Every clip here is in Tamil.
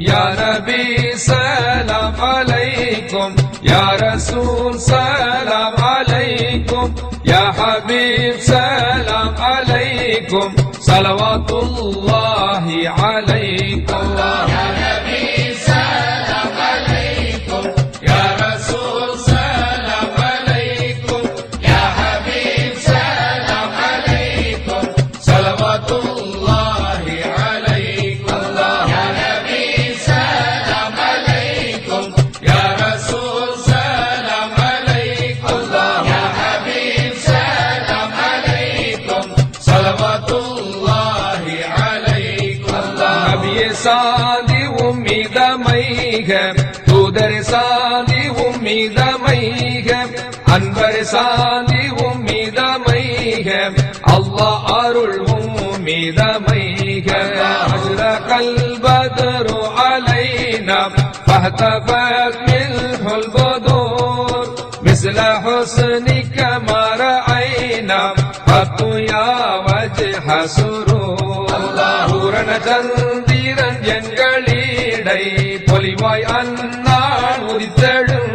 يا نبي سلام عليكم يا رسول سلام عليكم يا حبيب سلام عليكم صلوات الله عليكم சாதி உம்மிதமைக தூதர் சாதி உம்மிதமைக அன்பர் சாதி உம்மிதமைக அல்லாஹ் அருள் உம்மிதமைக அஷ்ரகல் பத்ரு அலைனா فاهتفت منه البدور مثل حسنك ما رأينا قط يا وجه سرور பூரண சந்திரன் எங்களீடை பொலிவாய் அந்நாள் உதித்தெழும்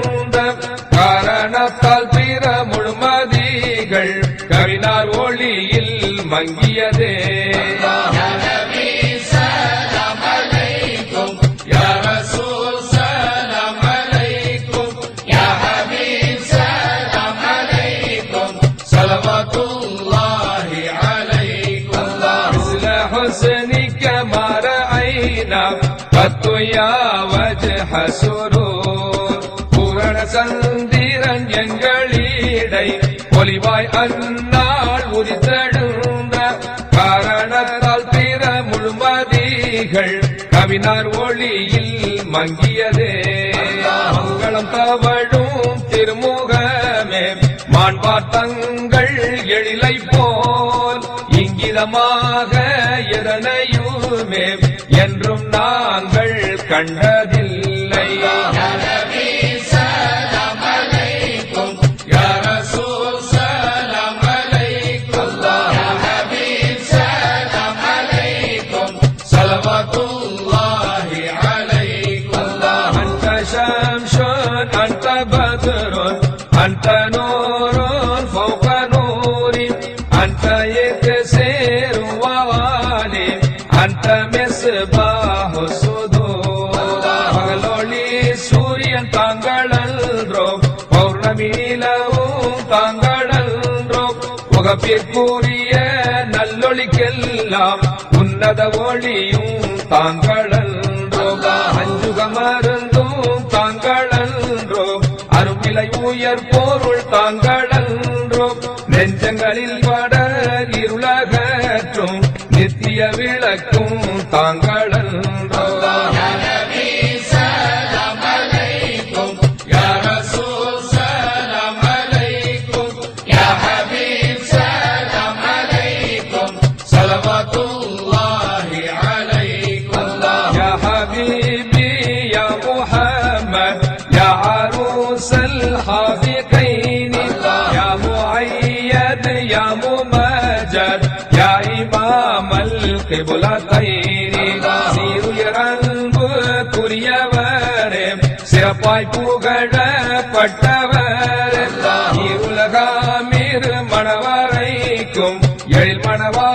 அரசோரோ புரண சந்திரன் எங்களீடை ஒலிவாய் அந்நாள் உதித்தெழுந்த காரணத்தால் பிற முழுமதிகள் கவினார் ஒளியில் மங்கியதே. மங்களம் தவழும் திருமுகமே மாண்பார் தங்கள் எழிலை போல் இங்கிதமாக எதனையுமே என்றும் நாங்கள் கண்டது ಅಲ್ಲಾಹು ಸುಧೋ. ಹಗಲೊಳಿ ಸೂರ್ಯನ್ ತಾಂಗಳಲ್ರೋ. ಪೌರ್ಣಮೀಲವು ತಾಂಗಳಲ್ರೋ. ಒಗಪಿರ್ಪೂರಿಯ நல்லொழிக்கெல்லாம் உன்னத ஒளியும் தாங்களன்றோ அஞ்சுக மருந்தும் தாங்களன்றோ அருமிலை உயர் பொருள் தாங்களன்றோ நெஞ்சங்களில் பட இருளகற்றும் நித்திய விளக்கும் தாங்கள் ஹிபுல சீருயரன்பு புரியவரே சிறப்பாய் புகழப்பட்டவர். உலகாமிரு மணவரைக்கும் எழில் மணவா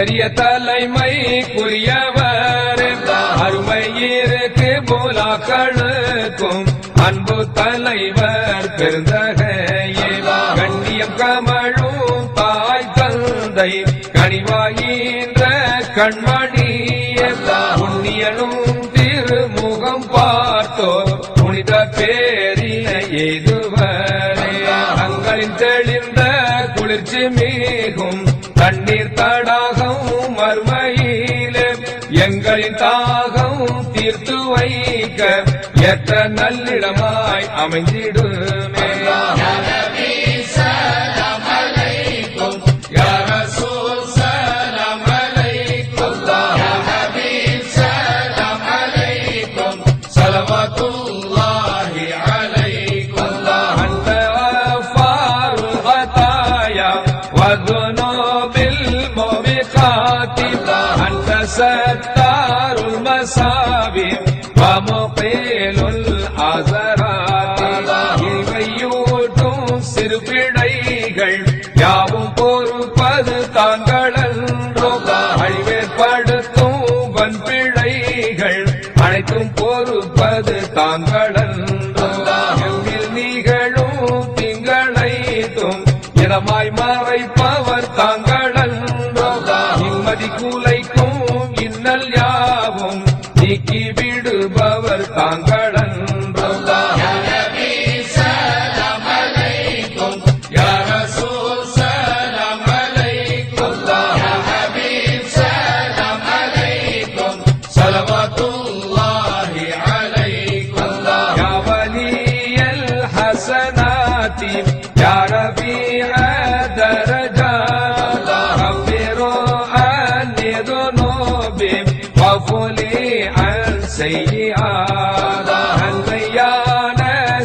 பெரிய தலைமை தலைமைக்குரியவர் அருமை இருக்கு போலாக்களுக்கும் அன்பு தலைவர் பெருந்தகையே. கண்ணியம் கமழும் தாய் தந்தை கனிவாயின்ற கண்மணிய. புண்ணியனும் திருமுகம் பார்த்தோ புனித பேர் எய்துவரே. தங்களின் தெளிந்த குளிர்ச்சி மிகும் தண்ணீர் தடாகம் எங்களின் தாகம் தீர்த்து வைக்க ஏற்ற நல்லிடமாய் அமைந்திடுமே யா ரசூல் சலாம் அலைக்கும் யா ஹபீப் சலாம் அலைக்கும் ஸலவாத்துல்லாஹி அலைக்கும் أنت غفار الخطايا والذنوب الموبقات أنت ستار المصابيح ومقيل العذرات இவையூட்டும் சிறுபிழைகள் யாவும் பொறுப்பது தாங்களன்றோ அழிவேற்படுத்தும் வன்பிழைகள் அனைத்தும் பொறுப்பது தாங்களன்றோ எம்மில் நிகழும் திங்களைத்தும் இடமாய் மறைப்பவர் தாங்களன்றோ நிம்மதி குலைக்கும் இன்னல் யாவும் நீக்கி விடுபவர் தாங்களன்றோ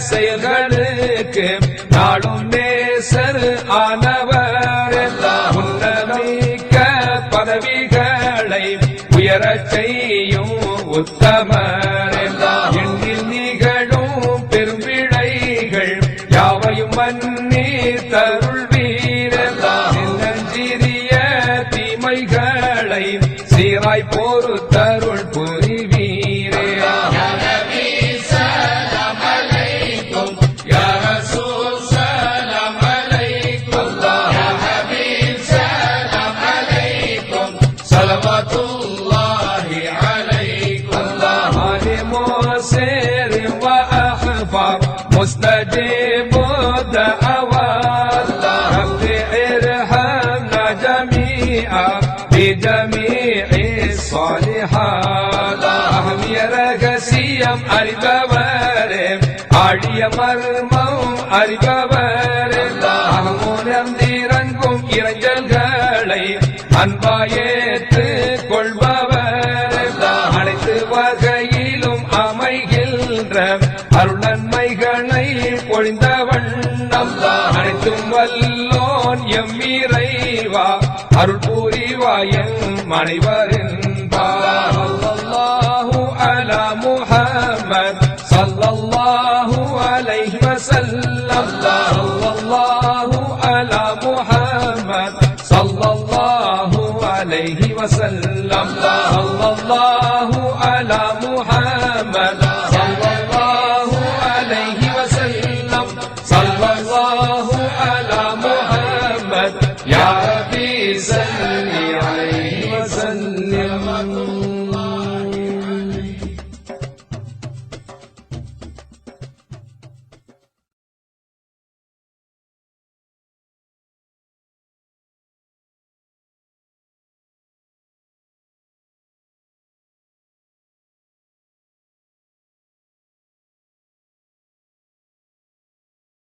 செயல்களுக்கு நாடும் நேசர் ஆனவர். உன்னமிக்க பதவிகளை உயரச் செய்யும் உத்தமர். எண்ணில் நிகழும் பெரும்பிழைகள் யாவையும் மன்னி தருள் بجميع الصالحات أهم يرك سيم أرجبارم أرجمرمم أرجبارم அருள் புரிவாயன் மனைவரின்